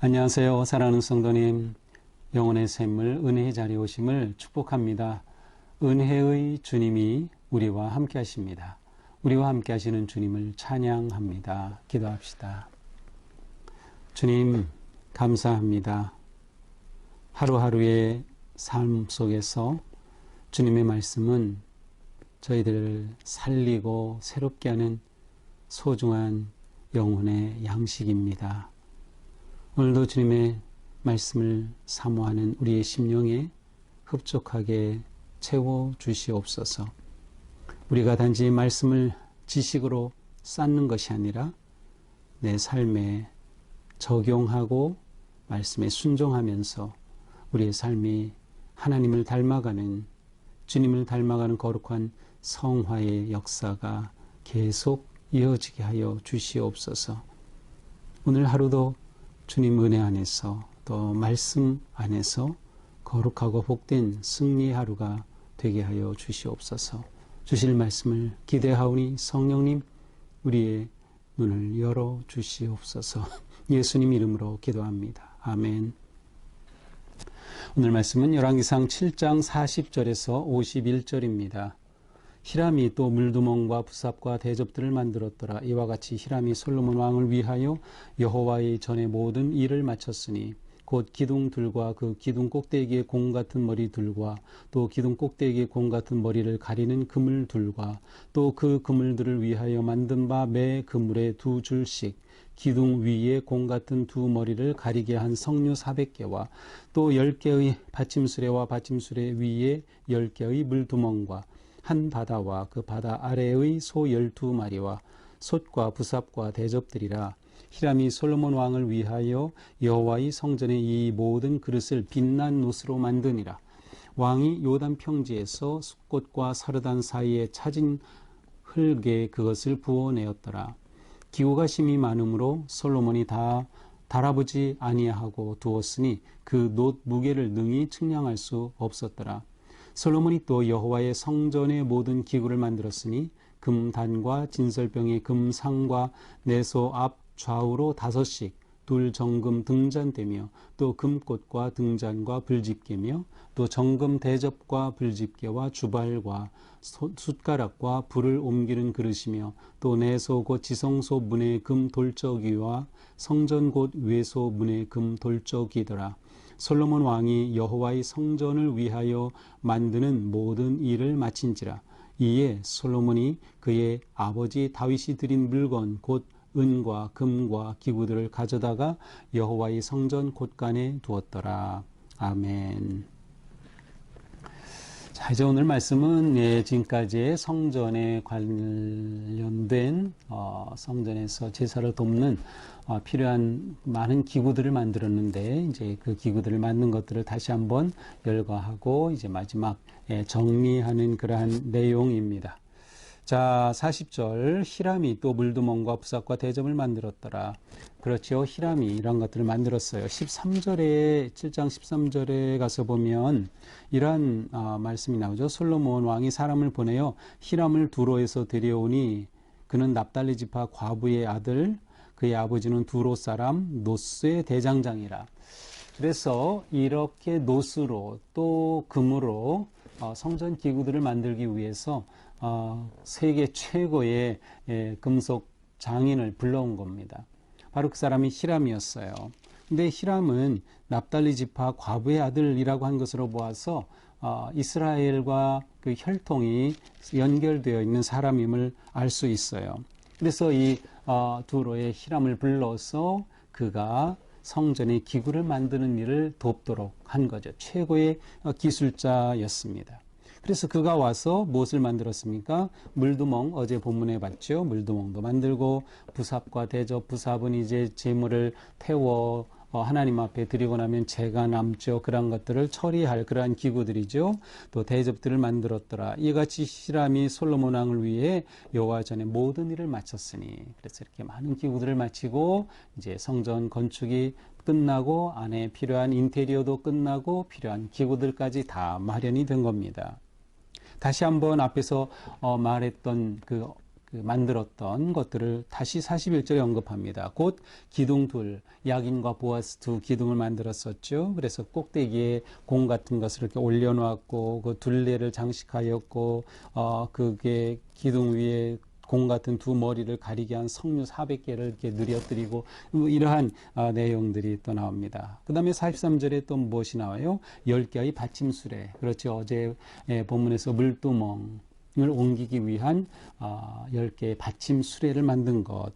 안녕하세요. 사랑하는 성도님. 영혼의 샘물 은혜의 자리 오심을 축복합니다. 은혜의 주님이 우리와 함께 하십니다. 우리와 함께 하시는 주님을 찬양합니다. 기도합시다. 주님, 감사합니다. 하루하루의 삶 속에서 주님의 말씀은 저희들을 살리고 새롭게 하는 소중한 영혼의 양식입니다. 오늘도 주님의 말씀을 사모하는 우리의 심령에 흡족하게 채워 주시옵소서. 우리가 단지 말씀을 지식으로 쌓는 것이 아니라 내 삶에 적용하고 말씀에 순종하면서 우리의 삶이 하나님을 닮아가는 주님을 닮아가는 거룩한 성화의 역사가 계속 이어지게 하여 주시옵소서. 오늘 하루도 주님 은혜 안에서 또 말씀 안에서 거룩하고 복된 승리 하루가 되게 하여 주시옵소서. 주실 말씀을 기대하오니 성령님 우리의 눈을 열어 주시옵소서. 예수님 이름으로 기도합니다. 아멘. 오늘 말씀은 열왕기상 7장 40절에서 51절입니다. 히람이 또 물두멍과 부삽과 대접들을 만들었더라. 이와 같이 히람이 솔로몬 왕을 위하여 여호와의 전에 모든 일을 마쳤으니 곧 기둥들과 그 기둥 꼭대기에 공 같은 머리들과 또 기둥 꼭대기에 공 같은 머리를 가리는 그물들과 또 그 그물들을 위하여 만든 바 매 그물에 두 줄씩 기둥 위에 공 같은 두 머리를 가리게 한 석류 400개와 또 10개의 받침수레와 받침수레 위에 10개의 물두멍과 한 바다와 그 바다 아래의 소 열두 마리와 솥과 부삽과 대접들이라 히람이 솔로몬 왕을 위하여 여호와의 성전에 이 모든 그릇을 빛난 노스로 만드니라. 왕이 요단 평지에서 숲꽃과 사르단 사이에 찾은 흙에 그것을 부어내었더라 기후가 심히 많으므로 솔로몬이 다 달아보지 아니하고 두었으니 그 놋 무게를 능히 측량할 수 없었더라. 솔로몬이 또 여호와의 성전의 모든 기구를 만들었으니 금단과 진설병의 금상과 내소 앞 좌우로 다섯씩 둘 정금 등잔대며 또 금꽃과 등잔과 불집게며 또 정금 대접과 불집게와 주발과 숟가락과 불을 옮기는 그릇이며 또 내소 곧 지성소 문의 금 돌적이와 성전 곧 외소 문의 금 돌적이더라. 솔로몬 왕이 여호와의 성전을 위하여 만드는 모든 일을 마친지라. 이에 솔로몬이 그의 아버지 다윗이 드린 물건 곧 은과 금과 기구들을 가져다가 여호와의 성전 곳간에 두었더라. 아멘. 자, 이제 오늘 말씀은 예, 지금까지의 성전에 관련된 어, 성전에서 제사를 돕는 어, 필요한 많은 기구들을 만들었는데 이제 그 기구들을 만든 것들을 다시 한번 열거하고 이제 마지막 예, 정리하는 그러한 내용입니다. 자, 40절 히람이 또 물두멍과 부삭과 대접을 만들었더라. 그렇죠. 히람이 이런 것들을 만들었어요. 13절에 7장 13절에 가서 보면 이러한 어, 말씀이 나오죠. 솔로몬 왕이 사람을 보내어 히람을 두로에서 데려오니 그는 납달리 지파 과부의 아들 그의 아버지는 두로 사람 노스의 대장장이라. 그래서 이렇게 노스로 또 금으로 어, 성전 기구들을 만들기 위해서 어, 세계 최고의 예, 금속 장인을 불러온 겁니다. 바로 그 사람이 히람이었어요. 근데 히람은 납달리 지파 과부의 아들이라고 한 것으로 보아서 어, 이스라엘과 그 혈통이 연결되어 있는 사람임을 알 수 있어요. 그래서 이 어, 두로의 히람을 불러서 그가 성전의 기구를 만드는 일을 돕도록 한 거죠. 최고의 기술자였습니다. 그래서 그가 와서 무엇을 만들었습니까? 물두멍 어제 본문에 봤죠. 물두멍도 만들고 부삽과 대접 부삽은 이제 재물을 태워 어, 하나님 앞에 드리고 나면 재가 남죠. 그런 것들을 처리할 그러한 기구들이죠. 또 대접들을 만들었더라. 이같이 히람이 솔로몬 왕을 위해 여호와 전에 모든 일을 마쳤으니 그래서 이렇게 많은 기구들을 마치고 이제 성전 건축이 끝나고 안에 필요한 인테리어도 끝나고 필요한 기구들까지 다 마련이 된 겁니다. 다시 한번 앞에서 어, 말했던 그, 그 만들었던 것들을 다시 41절에 언급합니다. 곧 기둥 둘, 야긴과 보아스 두 기둥을 만들었었죠. 그래서 꼭대기에 공 같은 것을 이렇게 올려놓았고 그 둘레를 장식하였고 어 그게 기둥 위에 공 같은 두 머리를 가리게 한 석류 400개를 이렇게 늘려드리고 뭐 이러한 아, 내용들이 또 나옵니다. 그 다음에 43절에 또 무엇이 나와요? 10개의 받침수레. 그렇죠. 어제 예, 본문에서 물두멍을 옮기기 위한 아, 10개의 받침 수레를 만든 것.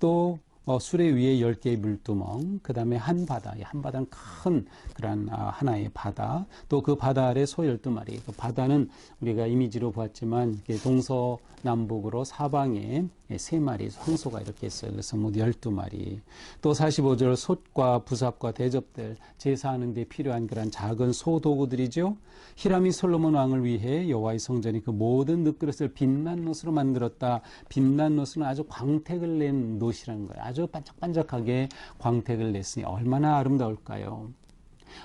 또 어, 수레 위에 10개의 물두멍, 그 다음에 한 바다, 한 바다는 큰 그런 아, 하나의 바다, 또 그 바다 아래 소 12마리. 그 바다는 우리가 이미지로 보았지만 동서남북으로 사방에 세 마리 황소가 이렇게 있어요. 그래서 모두 12마리. 또 45절 솥과 부삽과 대접들, 제사하는 데 필요한 그런 작은 소 도구들이죠. 히람이 솔로몬 왕을 위해 여호와의 성전이 그 모든 늪그릇을 빛난 놋으로 만들었다. 빛난 놋은 아주 광택을 낸 놋이라는 거예요. 아주 반짝반짝하게 광택을 냈으니 얼마나 아름다울까요?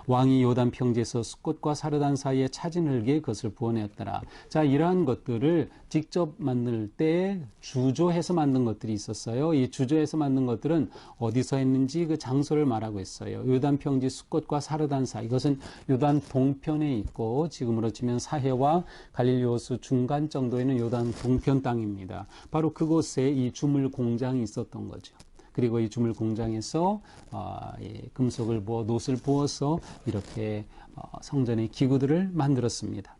왕이 요단 평지에서 숲꽃과 사르단 사이에 차진 흙에 그것을 부어내었더라. 자, 이러한 것들을 직접 만들 때 주조해서 만든 것들이 있었어요. 이 주조해서 만든 것들은 어디서 했는지 그 장소를 말하고 있어요. 요단 평지 숲꽃과 사르단 사이. 이것은 요단 동편에 있고 지금으로 치면 사해와 갈릴리 호수 중간 정도에는 요단 동편 땅입니다. 바로 그곳에 이 주물 공장이 있었던 거죠. 그리고 이 주물 공장에서 어, 예, 금속을 부어 놋을 부어서 이렇게 어, 성전의 기구들을 만들었습니다.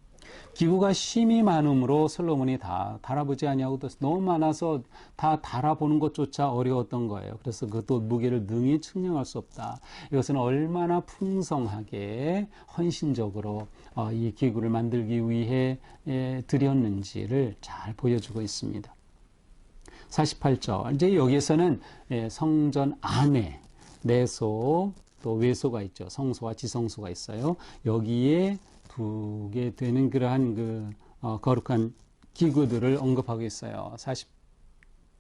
기구가 심이 많음으로 솔로몬이 다 달아보지 아니하고도 너무 많아서 다 달아보는 것조차 어려웠던 거예요. 그래서 그것도 무게를 능히 측량할 수 없다. 이것은 얼마나 풍성하게 헌신적으로 어, 이 기구를 만들기 위해 예, 드렸는지를 잘 보여주고 있습니다. 48절. 이제 여기에서는 예, 성전 안에 내소 또 외소가 있죠. 성소와 지성소가 있어요. 여기에 두게 되는 그러한 그 어, 거룩한 기구들을 언급하고 있어요.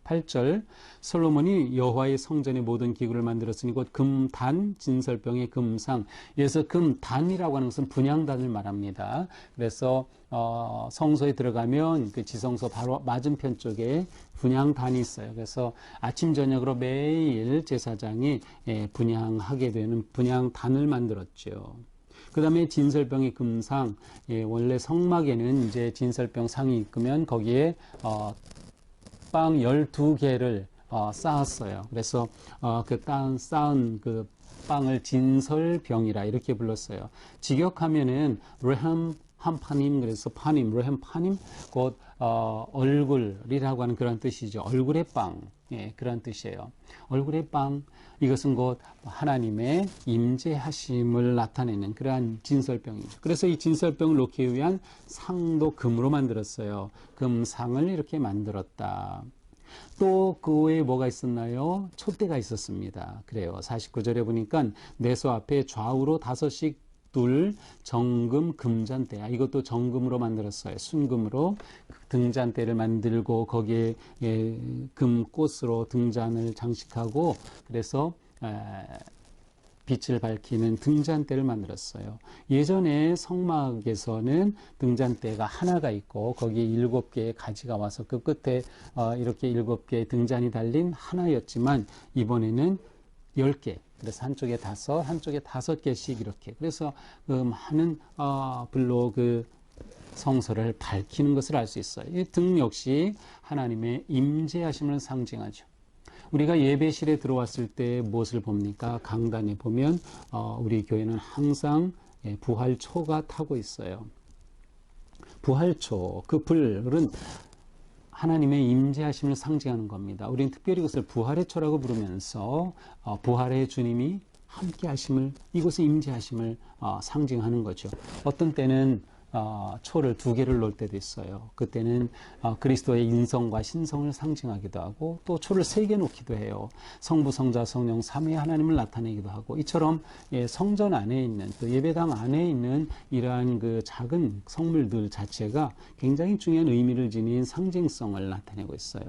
48절 솔로몬이 여호와의 성전의 모든 기구를 만들었으니 곧 금단 진설병의 금상. 그래서 금단이라고 하는 것은 분양단을 말합니다. 그래서 어, 성소에 들어가면 그 지성소 바로 맞은편 쪽에 분양단이 있어요. 그래서 아침 저녁으로 매일 제사장이 예, 분양하게 되는 분양단을 만들었죠. 그 다음에 진설병의 금상, 예, 원래 성막에는 이제 진설병 상이 있으면 거기에 어, 빵 12개를 어, 쌓았어요. 그래서 어, 그 땅, 쌓은 그 빵을 진설병이라 이렇게 불렀어요. 직역하면은 레함 한파님 그래서 파님 레햄 파님 곧 어, 얼굴이라고 하는 그런 뜻이죠. 얼굴의 빵 예, 그런 뜻이에요. 얼굴의 빵 이것은 곧 하나님의 임재하심을 나타내는 그러한 진설병이죠. 그래서 이 진설병을 놓기 위한 상도 금으로 만들었어요. 금상을 이렇게 만들었다. 또 그 외에 뭐가 있었나요? 촛대가 있었습니다. 그래요. 49절에 보니까 내소 앞에 좌우로 다섯씩 둘 정금 금잔대야. 이것도 정금으로 만들었어요. 순금으로 등잔대를 만들고 거기에 예, 금꽃으로 등잔을 장식하고 그래서 빛을 밝히는 등잔대를 만들었어요. 예전에 성막에서는 등잔대가 하나가 있고 거기에 일곱 개의 가지가 와서 그 끝에 어, 이렇게 일곱 개의 등잔이 달린 하나였지만 이번에는 열 개, 그래서 한쪽에 다섯, 한쪽에 다섯 개씩 이렇게. 그래서 그 많은 어, 불로 그 성소를 밝히는 것을 알 수 있어요. 이 등 역시 하나님의 임재하심을 상징하죠. 우리가 예배실에 들어왔을 때 무엇을 봅니까? 강단에 보면 어, 우리 교회는 항상 예, 부활초가 타고 있어요. 부활초 그 불은 하나님의 임재하심을 상징하는 겁니다. 우리는 특별히 이것을 부활의 초라고 부르면서 어, 부활의 주님이 함께 하심을 이곳에 임재하심을 어, 상징하는 거죠. 어떤 때는 어, 초를 두 개를 놓을 때도 있어요. 그때는 어, 그리스도의 인성과 신성을 상징하기도 하고 또 초를 세 개 놓기도 해요. 성부, 성자, 성령 삼위 하나님을 나타내기도 하고 이처럼 예, 성전 안에 있는 또 예배당 안에 있는 이러한 그 작은 성물들 자체가 굉장히 중요한 의미를 지닌 상징성을 나타내고 있어요.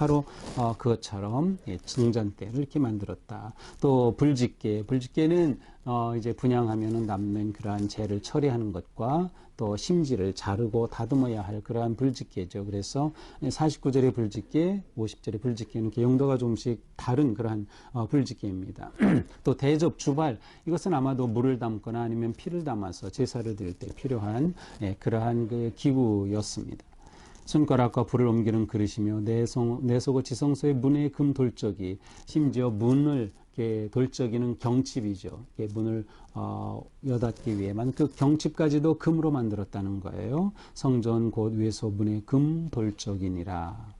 바로 어, 그것처럼 예, 증전대를 이렇게 만들었다. 또 불집게, 불집게는 어, 이제 분양하면은 남는 그러한 재를 처리하는 것과 또 심지를 자르고 다듬어야 할 그러한 불집게죠. 그래서 49절의 불집게, 50절의 불집게는 용도가 조금씩 다른 그러한 어, 불집게입니다. 또 대접, 주발 이것은 아마도 물을 담거나 아니면 피를 담아서 제사를 드릴 때 필요한 예, 그러한 그 기구였습니다. 손가락과 불을 옮기는 그릇이며 내속의 지성소의 문의 금 돌적이 심지어 문을 돌적이는 경칩이죠. 문을 어, 여닫기 위해만 그 경칩까지도 금으로 만들었다는 거예요. 성전 곧 위에서 문의 금 돌적이니라.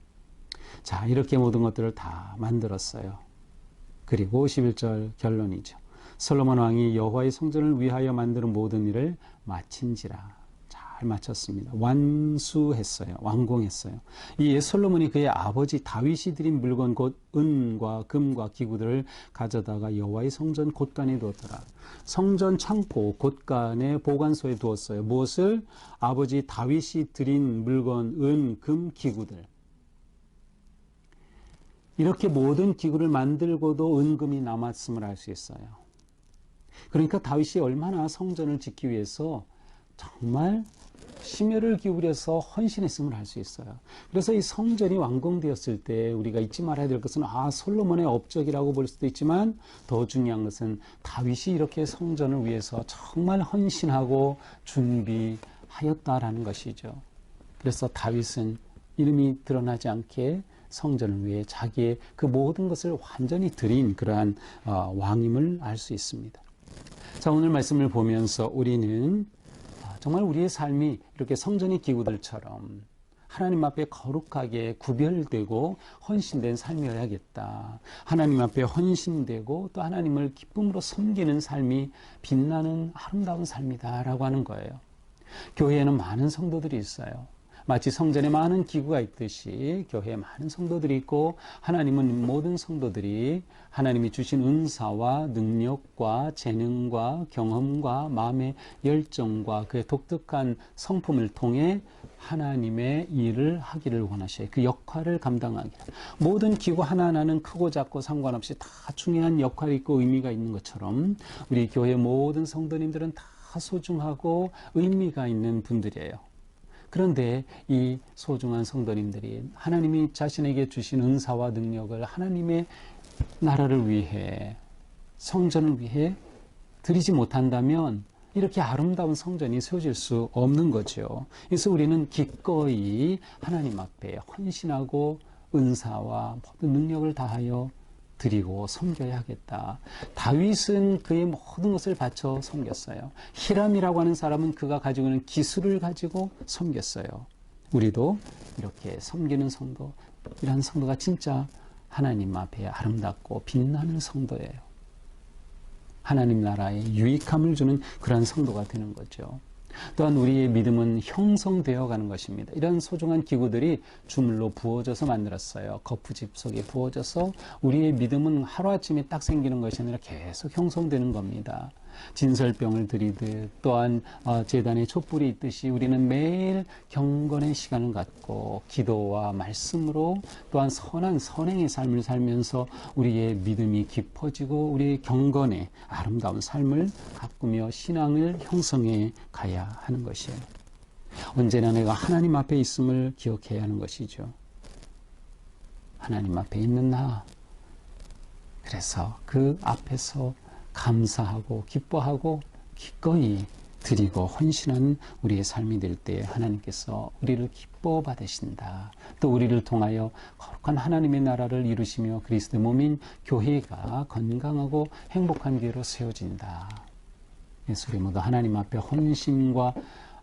자 이렇게 모든 것들을 다 만들었어요. 그리고 11절 결론이죠. 솔로몬 왕이 여호와의 성전을 위하여 만드는 모든 일을 마친지라. 잘 마쳤습니다. 완수했어요. 완공했어요. 이 솔로몬이 그의 아버지 다윗이 드린 물건 곧 은과 금과 기구들을 가져다가 여호와의 성전 곳간에 두었더라. 성전 창고 곳간에 보관소에 두었어요. 무엇을 아버지 다윗이 드린 물건 은, 금, 기구들. 이렇게 모든 기구를 만들고도 은금이 남았음을 알 수 있어요. 그러니까 다윗이 얼마나 성전을 짓기 위해서 정말 심혈을 기울여서 헌신했음을 알 수 있어요. 그래서 이 성전이 완공되었을 때 우리가 잊지 말아야 될 것은 아 솔로몬의 업적이라고 볼 수도 있지만 더 중요한 것은 다윗이 이렇게 성전을 위해서 정말 헌신하고 준비하였다라는 것이죠. 그래서 다윗은 이름이 드러나지 않게 성전을 위해 자기의 그 모든 것을 완전히 드린 그러한 어, 왕임을 알 수 있습니다. 자 오늘 말씀을 보면서 우리는 정말 우리의 삶이 이렇게 성전의 기구들처럼 하나님 앞에 거룩하게 구별되고 헌신된 삶이어야겠다. 하나님 앞에 헌신되고 또 하나님을 기쁨으로 섬기는 삶이 빛나는 아름다운 삶이다라고 하는 거예요. 교회에는 많은 성도들이 있어요. 마치 성전에 많은 기구가 있듯이 교회에 많은 성도들이 있고 하나님은 모든 성도들이 하나님이 주신 은사와 능력과 재능과 경험과 마음의 열정과 그의 독특한 성품을 통해 하나님의 일을 하기를 원하셔요. 그 역할을 감당하기. 모든 기구 하나하나는 크고 작고 상관없이 다 중요한 역할이 있고 의미가 있는 것처럼 우리 교회 모든 성도님들은 다 소중하고 의미가 있는 분들이에요. 그런데 이 소중한 성도님들이 하나님이 자신에게 주신 은사와 능력을 하나님의 나라를 위해 성전을 위해 드리지 못한다면 이렇게 아름다운 성전이 세워질 수 없는 거죠. 그래서 우리는 기꺼이 하나님 앞에 헌신하고 은사와 모든 능력을 다하여 드리고 섬겨야 하겠다. 다윗은 그의 모든 것을 바쳐 섬겼어요. 히람이라고 하는 사람은 그가 가지고 있는 기술을 가지고 섬겼어요. 우리도 이렇게 섬기는 성도, 이런 성도가 진짜 하나님 앞에 아름답고 빛나는 성도예요. 하나님 나라에 유익함을 주는 그러한 성도가 되는 거죠. 또한 우리의 믿음은 형성되어 가는 것입니다. 이런 소중한 기구들이 주물로 부어져서 만들었어요. 거푸집 속에 부어져서 우리의 믿음은 하루아침에 딱 생기는 것이 아니라 계속 형성되는 겁니다. 진설병을 드리듯 또한 어, 재단에 촛불이 있듯이 우리는 매일 경건의 시간을 갖고 기도와 말씀으로 또한 선한 선행의 삶을 살면서 우리의 믿음이 깊어지고 우리의 경건의 아름다운 삶을 가꾸며 신앙을 형성해 가야 하는 것이에요. 언제나 내가 하나님 앞에 있음을 기억해야 하는 것이죠. 하나님 앞에 있는 나. 그래서 그 앞에서 감사하고 기뻐하고 기꺼이 드리고 헌신하는 우리의 삶이 될 때 하나님께서 우리를 기뻐 받으신다. 또 우리를 통하여 거룩한 하나님의 나라를 이루시며 그리스도의 몸인 교회가 건강하고 행복한 교회로 세워진다. 예수 우리 모두 하나님 앞에 헌신과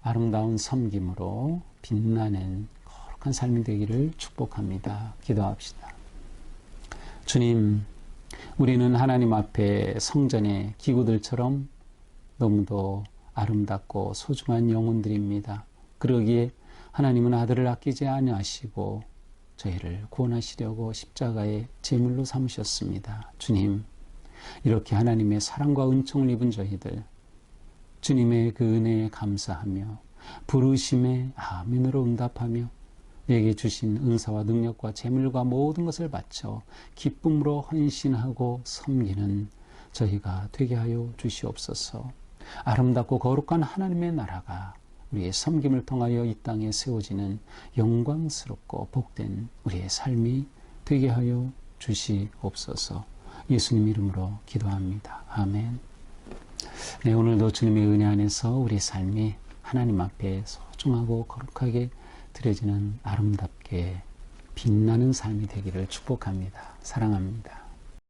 아름다운 섬김으로 빛나는 거룩한 삶이 되기를 축복합니다. 기도합시다. 주님, 우리는 하나님 앞에 성전의 기구들처럼 너무도 아름답고 소중한 영혼들입니다. 그러기에 하나님은 아들을 아끼지 아니하시고 저희를 구원하시려고 십자가의 제물로 삼으셨습니다. 주님, 이렇게 하나님의 사랑과 은총을 입은 저희들, 주님의 그 은혜에 감사하며 부르심에 아멘으로 응답하며 내게 주신 은사와 능력과 재물과 모든 것을 바쳐 기쁨으로 헌신하고 섬기는 저희가 되게 하여 주시옵소서. 아름답고 거룩한 하나님의 나라가 우리의 섬김을 통하여 이 땅에 세워지는 영광스럽고 복된 우리의 삶이 되게 하여 주시옵소서. 예수님 이름으로 기도합니다. 아멘. 네, 오늘도 주님의 은혜 안에서 우리 삶이 하나님 앞에 소중하고 거룩하게 드려지는 아름답게 빛나는 삶이 되기를 축복합니다. 사랑합니다.